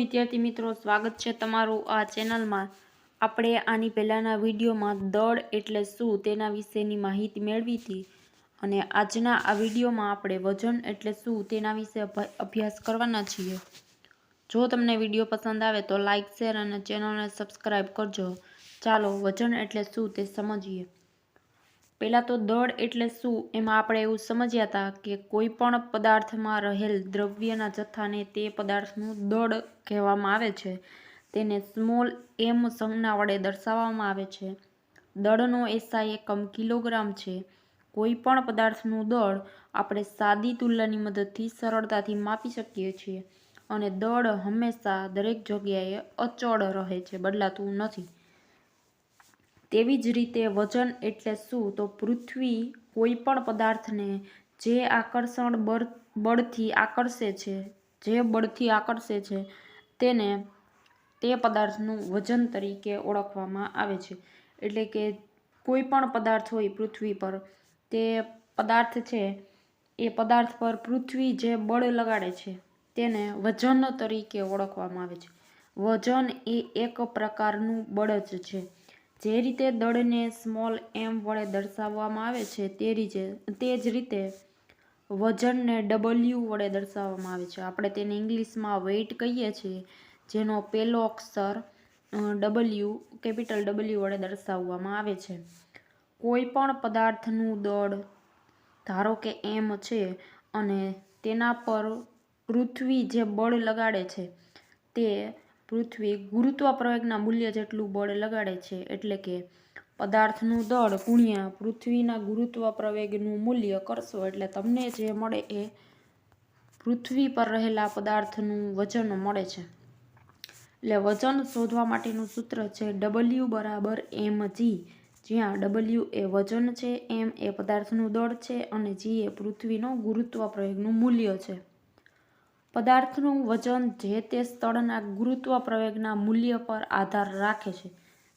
વિદ્યાર્થી મિત્રો, સ્વાગત છે તમારું આ ચેનલમાં. આપણે આની પહેલાંના વિડીયોમાં દળ એટલે શું તેના વિશેની માહિતી મેળવી હતી અને આજના આ વિડીયોમાં આપણે વજન એટલે શું તેના વિશે અભ્યાસ કરવાના છીએ. જો તમને વીડિયો પસંદ આવે તો લાઇક શેર અને ચેનલને સબસ્ક્રાઈબ કરજો. ચાલો, વજન એટલે શું તે સમજીએ. પહેલાં તો દળ એટલે શું એમાં આપણે એવું સમજ્યા હતા કે કોઈ પણ પદાર્થમાં રહેલ દ્રવ્યના જથ્થાને તે પદાર્થનું દળ કહેવામાં આવે છે. તેને સ્મોલ એમ સંજ્ઞા વડે દર્શાવવામાં આવે છે. દળનો એસઆઈ એકમ કિલોગ્રામ છે. કોઈ પણ પદાર્થનું દળ આપણે સાદી તુલનાની મદદથી સરળતાથી માપી શકીએ છીએ. અને દળ હંમેશા દરેક જગ્યાએ અચળ રહે છે, બદલાતું નથી. તેવી જ રીતે વજન એટલે શું? તો પૃથ્વી કોઈ પણ પદાર્થને જે આકર્ષણ બળ, બળથી આકર્ષે છે, જે બળથી આકર્ષે છે, તેને તે પદાર્થનું વજન તરીકે ઓળખવામાં આવે છે. એટલે કે કોઈ પણ પદાર્થ હોય પૃથ્વી પર, તે પદાર્થ છે, એ પદાર્થ પર પૃથ્વી જે બળ લગાડે છે, તેને વજન તરીકે ઓળખવામાં આવે છે. વજન એ એક પ્રકારનું બળ જ છે. જે રીતે દળને સ્મોલ એમ વડે દર્શાવવામાં આવે છે તે રીતે તે જ રીતે વજનને ડબલ્યુ વડે દર્શાવવામાં આવે છે. આપણે તેને ઇંગ્લિશમાં વેઇટ કહીએ છીએ, જેનો પહેલો અક્ષર ડબલ્યુ કેપિટલ ડબલ્યુ વડે દર્શાવવામાં આવે છે. કોઈ પણ પદાર્થનું દળ, ધારો કે એમ છે, અને તેના પર પૃથ્વી જે બળ લગાડે છે, તે પૃથ્વી ગુરુત્વ પ્રવેગના મૂલ્ય જેટલું બળ લગાડે છે એટલે કે પદાર્થનું દળ ગુણ્યા પૃથ્વીના ગુરુત્વ પ્રવેગનું મૂલ્ય કરશો એટલે તમને જે મળે એ પૃથ્વી પર રહેલા પદાર્થનું વજન મળે છે. એટલે વજન શોધવા માટેનું સૂત્ર છે ડબલ્યુ બરાબર એમ જી જ્યાં ડબલ્યુ એ વજન છે એમ એ પદાર્થનું દળ છે અને જી એ પૃથ્વીનો ગુરુત્વ પ્રવેગનું મૂલ્ય છે. પદાર્થનું વજન જે તે સ્થળના ગુરુત્વ પ્રવેગના મૂલ્ય પર આધાર રાખે છે.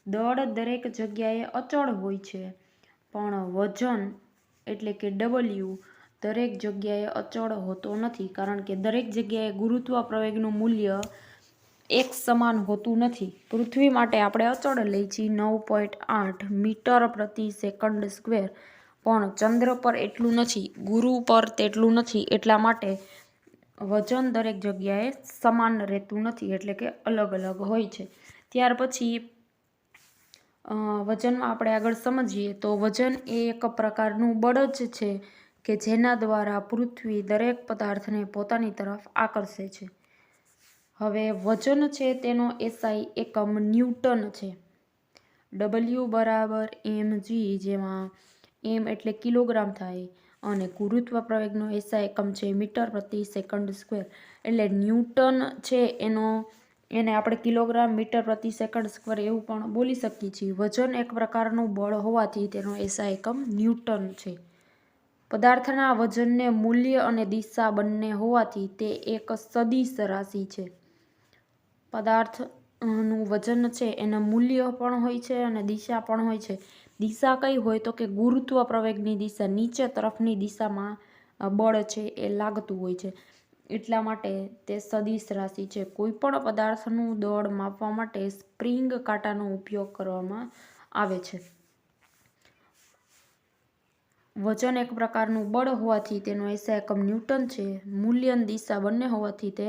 દળ દરેક જગ્યાએ અચળ હોય છે, પણ વજન એટલે કે ડબલ્યુ દરેક જગ્યાએ અચળ હોતો નથી, કારણ કે દરેક જગ્યાએ ગુરુત્વ પ્રવેગનું મૂલ્ય એક સમાન હોતું નથી. પૃથ્વી માટે આપણે અચળ લઈ છીએ નવ પોઈન્ટ આઠ મીટર પ્રતિ સેકન્ડ સ્ક્વેર, પણ ચંદ્ર પર એટલું નથી, ગુરુ પર તેટલું નથી. એટલા માટે વજન દરેક જગ્યાએ સમાન રહેતું નથી, એટલે કે અલગ અલગ હોય છે. ત્યાર પછી વજનમાં આપણે આગળ સમજીએ તો વજન એ એક પ્રકારનું બળ જ છે કે જેના દ્વારા પૃથ્વી દરેક પદાર્થને પોતાની તરફ આકર્ષે છે. હવે વજન છે તેનો એસઆઈ એકમ ન્યૂટન છે. ડબલ્યુ બરાબર એમ જી જેમાં એમ એટલે કિલોગ્રામ થાય. અને ગુરુત્વ પ્રવેગનો એસઆઈ એકમ છે મીટર પ્રતિ સેકન્ડ સ્ક્વેર. એટલે ન્યૂટન છે એનો, એને આપણે કિલોગ્રામ મીટર પ્રતિ સેકન્ડ સ્ક્વેર એવું પણ બોલી શકીએ છીએ. વજન એક પ્રકારનું બળ હોવાથી તેનો એસઆઈ એકમ ન્યૂટન છે. પદાર્થના વજનને મૂલ્ય અને દિશા બંને હોવાથી તે એક સદિશ રાશિ છે. પદાર્થનું વજન છે, એનું મૂલ્ય પણ હોય છે અને દિશા પણ હોય છે. દિશા કઈ હોય તો કે ગુરુત્વ પ્રવેગની દિશા, નીચે તરફની દિશામાં બળ છે એ લાગતું હોય છે. એટલા માટે તે સદિશ રાશિ છે. કોઈ પણ પદાર્થનું દળ માપવા માટે સ્પ્રિંગ કાંટાનો ઉપયોગ કરવામાં આવે છે. વજન એક પ્રકારનું બળ હોવાથી તેનો એસા એકમ ન્યૂટન છે. મૂલ્યન દિશા બંને હોવાથી તે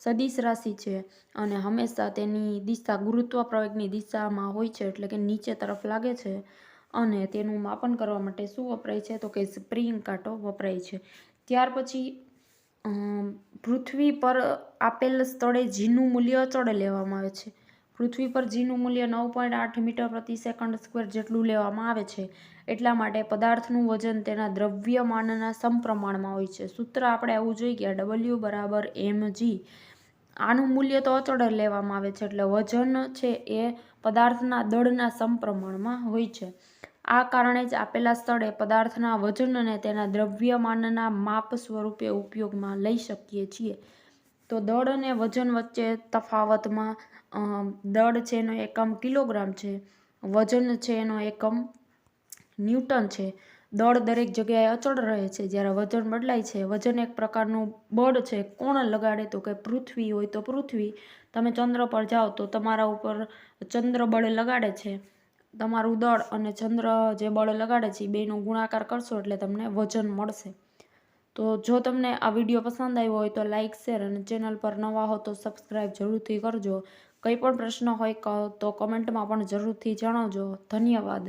સદિશ રાશિ છે અને હંમેશા તેની દિશા ગુરુત્વ પ્રવેગની દિશામાં હોય છે એટલે કે નીચે તરફ લાગે છે. અને તેનું માપન કરવા માટે શું વપરાય છે? તો કે સ્પ્રિંગ કાંટો વપરાય છે. ત્યાર પછી પૃથ્વી પર આપેલ સ્થળે જીનું મૂલ્ય અચળ લેવામાં આવે છે. પૃથ્વી પર જીનું મૂલ્ય નવ પોઈન્ટ આઠ મીટર પ્રતિ સેકન્ડ સ્ક્વેર જેટલું લેવામાં આવે છે. એટલા માટે પદાર્થનું વજન તેના દ્રવ્યમાનના સમપ્રમાણમાં હોય છે. સૂત્ર આપણે આવું જોઈ ગયા. ડબલ્યુ બરાબર એમ જી આનું મૂલ્ય તો અચળ લેવામાં આવે છે. એટલે વજન છે એ પદાર્થના દળના સમપ્રમાણમાં હોય છે. આ કારણે જ આપેલા સ્થળે પદાર્થના વજનને તેના દ્રવ્યમાનના માપ સ્વરૂપે ઉપયોગમાં લઈ શકીએ છીએ. તો દળ અને વજન વચ્ચે તફાવતમાં દળ છે એનો એકમ કિલોગ્રામ છે, વજન છે એનો એકમ ન્યૂટન છે. દળ દરેક જગ્યાએ અચળ રહે છે. જ્યારે વજન બદલાય છે, વજન એક પ્રકારનું બળ છે, કોણ લગાડે તો કે પૃથ્વી હોય તો પૃથ્વી. તમે ચંદ્ર પર જાઓ તો તમારા ઉપર ચંદ્ર બળ લગાડે છે. તમારું દળ અને ચંદ્ર જે બળ લગાડે છે એ બેનો ગુણાકાર કરશો એટલે તમને વજન મળશે. તો જો તમને આ વીડિયો પસંદ આવ્યો હોય તો લાઇક શેર અને ચેનલ પર નવા હો તો સબસ્ક્રાઈબ જરૂરથી કરજો. કંઈ પણ પ્રશ્ન હોય તો કમેન્ટમાં પણ જરૂરથી જણાવજો. ધન્યવાદ.